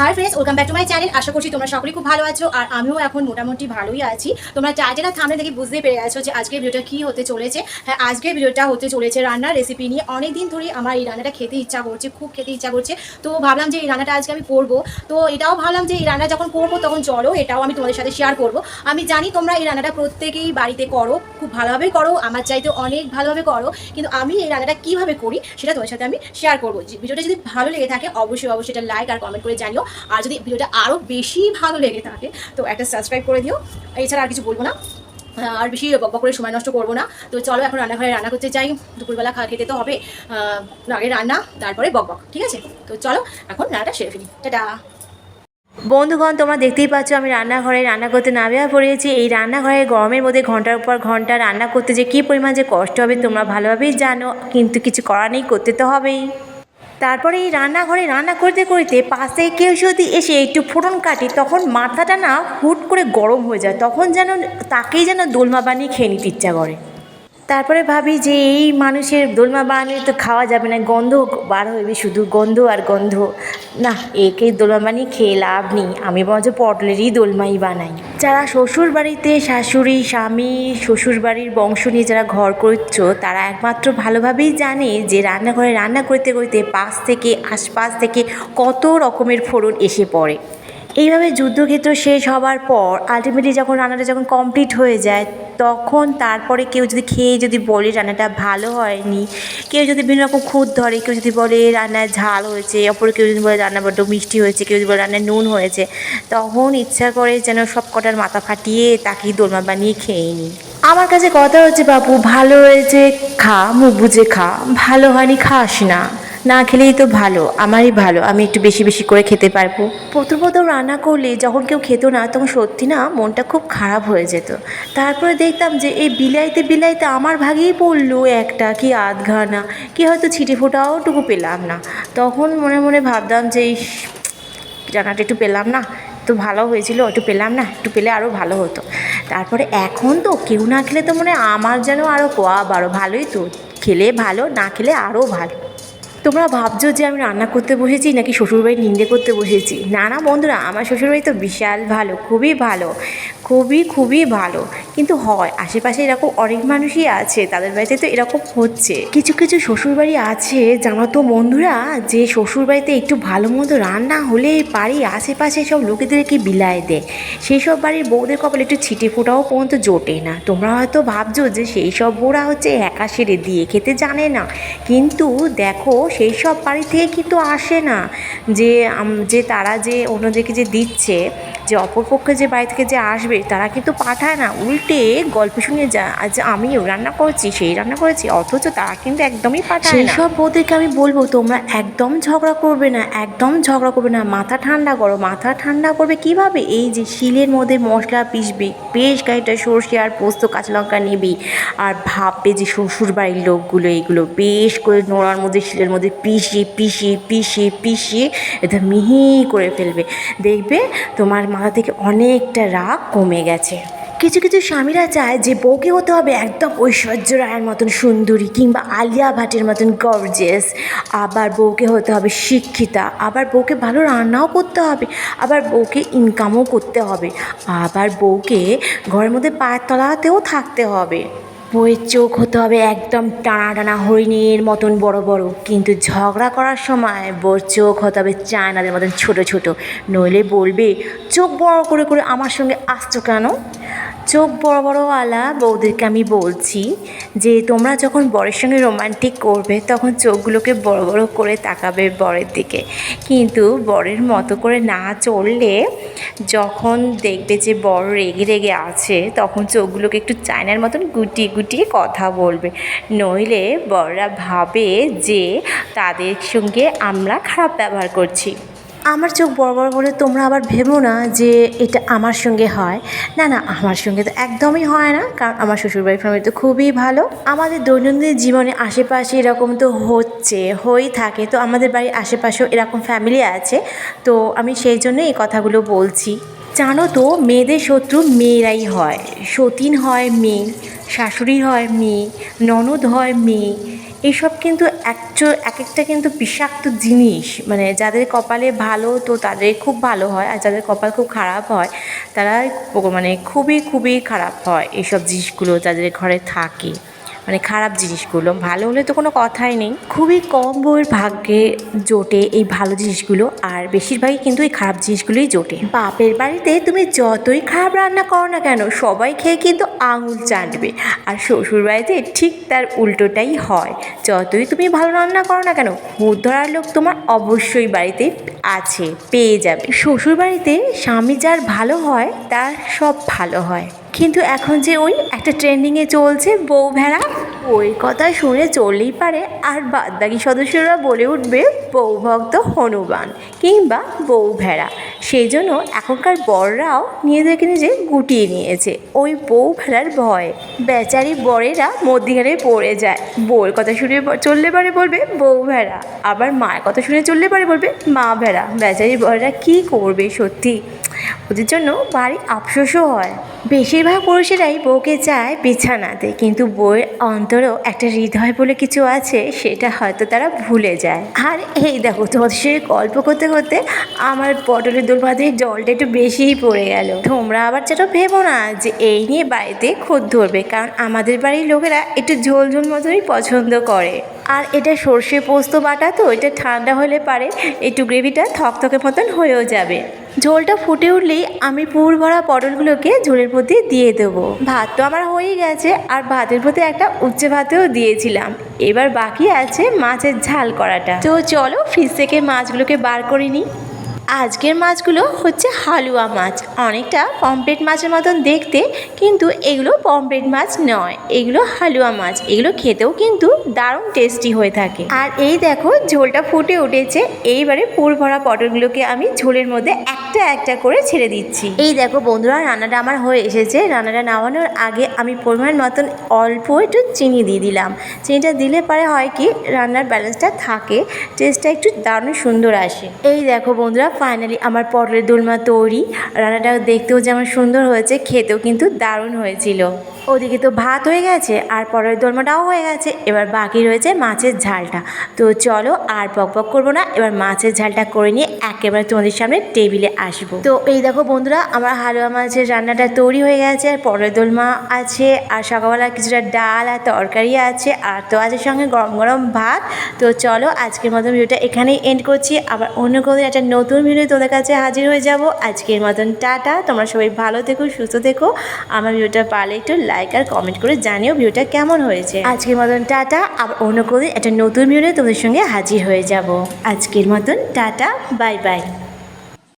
Hi friends welcome back to my channel আশা করছি তোমরা সকলেই খুব ভালো আছো, আর আমিও এখন মোটামুটি ভালোই আছি। তোমরা টাইটেলা থামলে দেখে বুঝতেই পেরে গেছো যে আজকের ভিডিওটা কী হতে চলেছে। হ্যাঁ আজকের ভিডিওটা হতে চলেছে রান্নার রেসিপি নিয়ে। অনেক দিন ধরেই আমার এই রান্নাটা খেতে ইচ্ছা করছে, খুব খেতে ইচ্ছা করছে। তো ভাবলাম যে এই রান্নাটা আজকে আমি করব। তো এটাও ভাবলাম যে এই রান্না যখন করব তখন চলো, এটাও আমি তোমাদের সাথে শেয়ার করব। আমি জানি তোমরা এই রান্নাটা প্রত্যেকেই বাড়িতে করো, খুব ভালোভাবেই করো, আমার চাইতে অনেক ভালোভাবে করো। কিন্তু আমি এই রান্নাটা কীভাবে করি সেটা তোমাদের সাথে আমি শেয়ার করব। ভিডিওটা যদি ভালো লেগে থাকে, অবশ্যই অবশ্যই এটা লাইক আর কমেন্ট করে জানিও। আর যদি ভিডিওটা আরও বেশি ভালো লেগে থাকে, তো একটা সাবস্ক্রাইব করে দিও। এছাড়া আর কিছু বলব না। আর বেশি বক করে সময় নষ্ট করব না। তো চলো এখন রান্নাঘরে রান্না করতে চাই দুপুরবেলা খা খেতে তো হবে। আগে রান্না, তারপরে বক বক, ঠিক আছে? তো চলো এখন রান্নাটা সেরে ফেলি। টাটা। বন্ধুগণ, তোমরা দেখতেই পাচ্ছ আমি রান্নাঘরে রান্না করতে নামিয়ে পড়েছি। এই রান্নাঘরে গরমের মধ্যে ঘণ্টার পর ঘণ্টা রান্না করতে যে কী পরিমাণ যে কষ্ট হবে, তোমরা ভালোভাবেই জানো। কিন্তু কিছু করার নেই, করতে তো হবেই। তারপরে এই রান্নাঘরে রান্না করতে করতে পাশে কেউ যদি এসে একটু ফোড়ন কাটে, তখন মাথাটা না হুট করে গরম হয়ে যায়। তখন যেন তাকেই যেন দোলমা বানিয়ে খেয়ে নিতে ইচ্ছা করে। তারপরে ভাবি যে এই মানুষের দোলমা বানিয়ে তো খাওয়া যাবে না, গন্ধ বার হইবে শুধু গন্ধ আর গন্ধ। না, একে দোলমা বানিয়ে খেয়ে লাভ নেই, আমি বরঞ্চ পটলেরই দোলমাই বানাই। যারা শ্বশুর বাড়িতে শাশুড়ি, স্বামী শ্বশুর বাড়ির বংশ নিয়ে যারা ঘর করছ, তারা একমাত্র ভালোভাবেই জানে যে রান্নাঘরে রান্না করতে করতে পাশ থেকে, আশপাশ থেকে কত রকমের ফোড়ন এসে পড়ে। এইভাবে যুদ্ধক্ষেত্র শেষ হবার পর আলটিমেটলি যখন রান্নাটা যখন কমপ্লিট হয়ে যায়, তখন তারপরে কেউ যদি খেয়ে যদি বলে রান্নাটা ভালো হয়নি, কেউ যদি বিভিন্ন রকম খুঁত ধরে, কেউ যদি বলে রান্নায় ঝাল হয়েছে, অপর কেউ যদি বলে রান্না বড্ড মিষ্টি হয়েছে, কেউ যদি বলে রান্নায় নুন হয়েছে, তখন ইচ্ছা করে যেন সব কটার মাথা ফাটিয়ে তাকে দোলমা বানিয়ে খেয়ে নিই। আমার কাছে কথা হচ্ছে বাবু ভালো হয়েছে, খা, মুখ বুঝে খা, ভালো হয়নি, খাস না। না খেলেই তো ভালো আমারই ভালো আমি একটু বেশি বেশি করে খেতে পারব। প্রথম প্রথম রান্না করলে যখন কেউ খেতো না তখন সত্যি না মনটা খুব খারাপ হয়ে যেত। তারপরে দেখতাম যে এই বিলাইতে বিলাইতে আমার ভাগেই পড়ল একটা কি আধঘানা কি হয়তো ছিটে ফোটাও টুকু পেলাম না। তখন মনে মনে ভাবতাম যে ইস, রান্নাটা একটু পেলাম না তো ভালো হয়েছিল একটু পেলাম না একটু পেলে আরও ভালো হতো। তারপরে এখন তো কেউ না খেলে তো মনে আমার যেন আরও কোয়া বারো ভালোই তো খেলে ভালো না খেলে আরও ভালো। তোমরা ভাবছ যে আমি রান্না করতে বসেছি নাকি শ্বশুরবাড়ি নিন্দে করতে বসেছি? না না বন্ধুরা, আমার শ্বশুরবাড়ি তো বিশাল ভালো, খুবই ভালো। খুবই খুবই ভালো। কিন্তু হয়, আশেপাশে এরকম অনেক মানুষই আছে, তাদের বাড়িতে তো এরকম হচ্ছে। কিছু কিছু শ্বশুরবাড়ি আছে, জানো তো বন্ধুরা, যে শ্বশুরবাড়িতে একটু ভালো মতো রান্না হলে বাড়ির আশেপাশে সব লোকেদেরকে বিলায় দেয়। সেই সব বাড়ির বউদের কপালে একটু ছিটে ফোটাও পর্যন্ত জোটে না। তোমরা হয়তো ভাবছ যে সেই সব বউরা হচ্ছে একা সেরে দিয়ে খেতে জানে না। কিন্তু দেখো সেই সব বাড়ি থেকে কিন্তু আসে না যে যে তারা যে অন্যদেরকে যে দিচ্ছে, যে অপরপক্ষে যে বাড়ি থেকে যে আসবে তারা কিন্তু পাঠায় না, উল্টে গল্প শুনে যা আজ আমিও রান্না করেছি, সেই রান্না করেছি, অথচ তারা কিন্তু একদমই পাঠায় সেই সব বউদেরকে আমি বলব, তোমরা একদম ঝগড়া করবে না, একদম ঝগড়া করবে না, মাথা ঠান্ডা করো, মাথা ঠান্ডা করবে কীভাবে? এই যে শিলের মধ্যে মশলা পিসবি বেশ গাড়িটা সর্ষে আর পোস্ত, কাঁচা লঙ্কা নিবি, আর ভাববে যে শ্বশুর বাড়ির লোকগুলো এইগুলো বেশ করে নোড়ার মধ্যে, শিলের মধ্যে পিষিয়ে পিষিয়ে পিষিয়ে পিষিয়ে এটা মিহি করে ফেলবে। দেখবে তোমার মাথা থেকে অনেকটা রাগ কমে গেছে। কিছু কিছু স্বামীরা চায় যে বউকে হতে হবে একদম ঐশ্বর্য রায়ের মতন সুন্দরী কিংবা আলিয়া ভাটের মতন গর্জেস আবার বউকে হতে হবে শিক্ষিতা। আবার বউকে ভালো রান্নাও করতে হবে। আবার বউকে ইনকামও করতে হবে। আবার বউকে ঘরের মধ্যে পায়ের তলাতেও থাকতে হবে। বইয়ের চোখ হতে হবে একদম টানা টানা হরিণের মতন বড় বড়। কিন্তু ঝগড়া করার সময় বউর চোখ হতে হবে চায়নাদের মতন ছোট ছোট। নইলে বলবে, চোখ বড় করে করে আমার সঙ্গে আসছো কেন? চোখ বড় বড়ওয়ালা বউদেরকে আমি বলছি যে তোমরা যখন বরের সঙ্গে রোমান্টিক করবে, তখন চোখগুলোকে বড় বড় করে তাকাবে বরের দিকে। কিন্তু বরের মতো করে না চললে যখন দেখবে যে বড় রেগে রেগে আছে, তখন চোখগুলোকে একটু চায়নার মতন গুটিয়ে গুটিয়ে কথা বলবে। নইলে বড়রা ভাবে যে তাদের সঙ্গে আমরা খারাপ ব্যবহার করছি। আমার চোখ বড় বড় বলে তোমরা আবার ভেবো না যে এটা আমার সঙ্গে হয়। না না, আমার সঙ্গে তো একদমই হয় না, কারণ আমার শ্বশুরবাড়ির ফ্যামিলি তো খুবই ভালো। আমাদের দৈনন্দিন জীবনে আশেপাশে এরকম তো হচ্ছে, হয়েই থাকে। তো আমাদের বাড়ির আশেপাশেও এরকম ফ্যামিলি আছে। তো আমি সেই জন্য এই কথাগুলো বলছি। জানো তো, মেয়েদের শত্রু মেয়েরাই হয়, সতীন হয় মেয়ে। শাশুড়ি হয়, মেয়ে, ননদ হয়, মেয়ে এইসব কিন্তু একচো এক একটা কিন্তু বিষাক্ত জিনিস। মানে যাদের কপালে ভালো, তো তাদের খুব ভালো হয়, আর যাদের কপাল খুব খারাপ হয় তারা মানে খুবই খুবই খারাপ হয় এইসব জিনিসগুলো যাদের ঘরে থাকে। মানে খারাপ জিনিসগুলো ভালো হলে তো কোনো কথাই নেই। খুবই কম বউয়ের ভাগ্যে জোটে এই ভালো জিনিসগুলো আর বেশিরভাগই কিন্তু এই খারাপ জিনিসগুলোই জোটে। বাপের বাড়িতে তুমি যতই খারাপ রান্না করো না কেন সবাই খেয়ে কিন্তু আঙুল চাটবে। আর শ্বশুর বাড়িতে ঠিক তার উল্টোটাই হয়। যতই তুমি ভালো রান্না করো না কেন হুদ ধরার লোক তোমার অবশ্যই বাড়িতে আছে পেয়ে যাবে। শ্বশুর বাড়িতে স্বামী যার ভালো হয় তার সব ভালো হয়। কিন্তু এখন যে ওই একটা ট্রেন্ডিংয়ে চলছে বউ ভেড়া, ওই কথা শুনে চললেই পারে। আর বাদবাকি সদস্যরা বলে উঠবে বউ ভক্ত হনুমান কিংবা বউ ভেড়া। সেই জন্য এখনকার বররাও নিজেদেরকে নিজে গুটিয়ে নিয়েছে। ওই বউ ভেড়ার ভয়ে। বেচারি বরেরা মধ্যিখানে পড়ে যায়। বউয়ের কথা শুনে চললে পারে বলবে বউ ভেড়া। আবার মায়ের কথা শুনে চললে পারে বলবে মা ভেড়া। বেচারি বরেরা কী করবে সত্যি? ওদের জন্য বাড়ি আফসোসও হয়। বেশিরভাগ পুরুষেরাই বউকে চায় বিছানাতে, কিন্তু বউয়ের অন্তরেও একটা হৃদয় বলে কিছু আছে, সেটা হয়তো তারা ভুলে যায়। আর এই দেখো, তোমাদের সঙ্গে গল্প করতে করতে আমার পটলের দোল জলটা একটু বেশিই পড়ে গেল। তোমরা আবার যেটা ভেবো না যে এই নিয়ে বাড়িতে খুদ ধরবে, কারণ আমাদের বাড়ির লোকেরা একটু ঝোল ঝোল মতোই পছন্দ করে। আর এটা সর্ষে পোস্ত বাটা তো, এটা ঠান্ডা হলে পারে, একটু গ্রেভিটা থকথকে মতন হয়েও যাবে। ঝোলটা ফুটে উঠলেই আমি পুর ভরা পটলগুলোকে ঝোলের প্রতি দিয়ে দেবো। ভাত তো আমার হয়েই গেছে, আর ভাতের প্রতি একটা উচ্চে ভাতেও দিয়েছিলাম। এবার বাকি আছে মাছের ঝাল করাটা। তো চলো ফ্রিজ থেকে মাছগুলোকে বার করে নিই। আজকের মাছগুলো হচ্ছে হালুয়া মাছ। অনেকটা পমপ্লেট মাছের মতন দেখতে, কিন্তু এগুলো পমপ্লেট মাছ নয়। এগুলো হালুয়া মাছ। এগুলো খেতেও কিন্তু দারুণ টেস্টি হয়ে থাকে। আর এই দেখো, ঝোলটা ফুটে উঠেছে। এইবারে পুর ভরা পটলগুলোকে আমি ঝোলের মধ্যে একটা একটা করে ছেড়ে দিচ্ছি। এই দেখো বন্ধুরা, রান্নাটা আমার হয়ে এসেছে। রান্নাটা নামানোর আগে আমি পরিমাণ মতন অল্প একটু চিনি দিয়ে দিলাম। চিনিটা দিলে পরে হয় কি, রান্নার ব্যালেন্সটা থাকে। টেস্টটা একটু দারুণ সুন্দর আসে। এই দেখো বন্ধুরা ফাইনালি আমার পটলের দোলমা তৈরি। রান্নাটা দেখতেও যেমন সুন্দর হয়েছে খেতেও কিন্তু দারুণ হয়েছিল। ওদিকে তো ভাত হয়ে গেছে আর পরের দোলমাটাও হয়ে গেছে। এবার বাকি রয়েছে মাছের ঝালটা। তো চলো আর পক পক করব না, এবার মাছের ঝালটা করে নিয়ে একেবারে তোমাদের সামনে টেবিলে আসব। তো এই দেখো বন্ধুরা, আমার হালুয়া মাছের রান্নাটা তৈরি হয়ে গেছে, আর পরের দোলমা আছে, আর সকালবেলা কিছুটা ডাল আর তরকারি আছে, আর তো আছে সঙ্গে গরম গরম ভাত। তো চলো আজকের মতন ভিডিওটা এখানেই এন্ড করছি। আবার অন্য কোনো একটা নতুন ভিডিও তোদের কাছে হাজির হয়ে যাব। আজকের মতন টাটা, তোমরা সবাই ভালো থেকো, সুস্থ থেকো। আমার ভিডিওটা পারলে একটু লাইক আর কমেন্ট করে জানিও ভিউটা কেমন হয়েছে। আজকের মতন টাটা, আবার অন্য কোনো একটা নতুন ভিডিও তোমাদের সঙ্গে হাজির হয়ে যাব। আজকের মতন টাটা বাই বাই